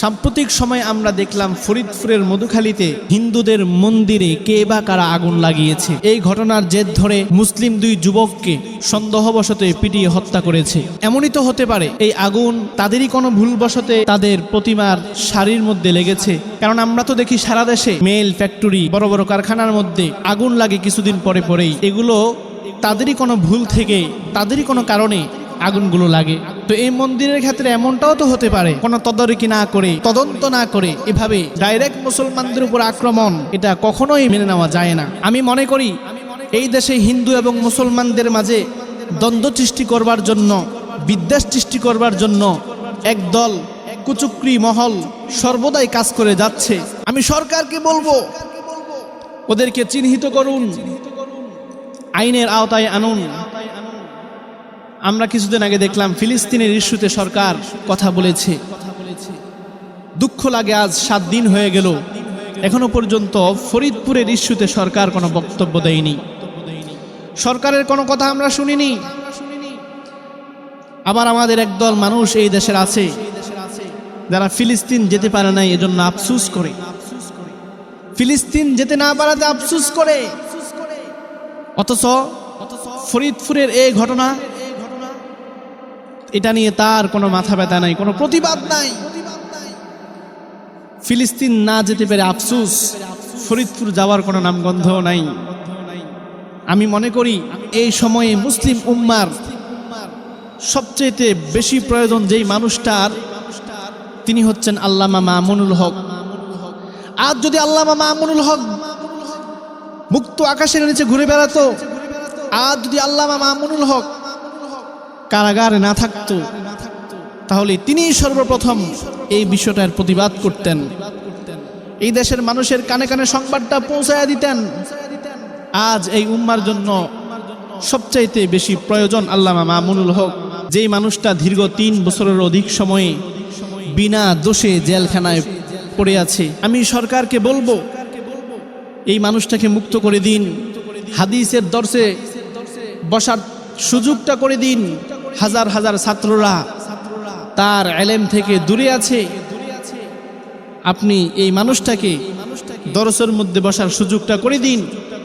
সাম্প্রতিক সময় আমরা দেখলাম ফরিদপুরের মধুখালীতে হিন্দুদের মন্দিরে কে বা কারা আগুন লাগিয়েছে। এই ঘটনার জেদ ধরে মুসলিম দুই যুবককে সন্দেহবশত পিটিয়ে হত্যা করেছে। এমনই তো হতে পারে, এই আগুন তাদেরই কোনো ভুলবশতে তাদের প্রতিমার শাড়ির মধ্যে লেগেছে। কারণ আমরা তো দেখি সারা দেশে মেল, ফ্যাক্টরি, বড় বড় কারখানার মধ্যে আগুন লাগে কিছুদিন পরে পরেই। এগুলো তাদেরই কোনো ভুল থেকে, তাদেরই কোনো কারণে আগুনগুলো লাগে। তো এই মন্দিরের ক্ষেত্রে এমনটাও তো হতে পারে, কোনো তদারকি না করে, তদন্ত না করে, এভাবে ডাইরেক্ট মুসলমানদের উপর আক্রমণ, এটা কখনোই মেনে নেওয়া যায় না। আমি মনে করি, এই দেশে হিন্দু এবং মুসলমানদের মাঝে দ্বন্দ্ব সৃষ্টি করবার জন্য, বিদ্বেষ সৃষ্টি করবার জন্য একদল কুচুকরি মহল সর্বদাই কাজ করে যাচ্ছে। আমি সরকারকে বলব, ওদেরকে চিহ্নিত করুন, আইনের আওতায় আনুন। আমরা কিছুদিন আগে দেখলাম ফিলিস্তিনের ইস্যুতে সরকার কথা বলেছে। দুঃখ লাগে আজ সাত দিন হয়ে গেল। এখনও পর্যন্ত ফরিদপুরের ইস্যুতে সরকার কোনো বক্তব্য দেয়নি। সরকারের কোনো কথা আমরা শুনিনি। আবার আমাদের একদল মানুষ এই দেশের আছে, যারা ফিলিস্তিন যেতে পারে নাই, এজন্য আফসুস করে। ফিলিস্তিন যেতে না পারাতে আফসুস করে। অথচ ফরিদপুরের এই ঘটনা এটা নিয়ে তার কোনো মাথা ব্যথা নাই, কোনো প্রতিবাদ নাই। ফিলিস্তিন না যেতে পেরে আফসুস, ফরিদপুর যাওয়ার কোনো নামগন্ধ নাই। আমি মনে করি, এই সময়ে মুসলিম উম্মার সবচেয়ে বেশি প্রয়োজন যেই মানুষটার, তিনি হচ্ছেন আল্লামা মামুনুল হক। আজ যদি আল্লামা মামুনুল হক মুক্ত আকাশের নিচে ঘুরে বেড়াতো, আজ যদি আল্লামা মামুনুল হক কারাগারে না থাকতো, তাহলে তিনিই সর্বপ্রথম এই বিষয়টার প্রতিবাদ করতেন। এই দেশের মানুষের কানে কানে সংবাদটা পৌঁছায়া দিতেন। আজ এই উম্মার জন্য সবচাইতে বেশি প্রয়োজন আল্লামা মামুনুল হক, যেই মানুষটা দীর্ঘ তিন বছরের অধিক সময়ে বিনা দোষে জেলখানায় পড়ে আছে। আমি সরকারকে বলব, এই মানুষটাকে মুক্ত করে দিন, হাদিসের দর্শে বসার সুযোগটা করে দিন। হাজার হাজার ছাত্ররা তার এলেম থেকে দূরে আছে। আপনি এই মানুষটাকে দরসের মধ্যে বসার সুযোগটা করে দিন।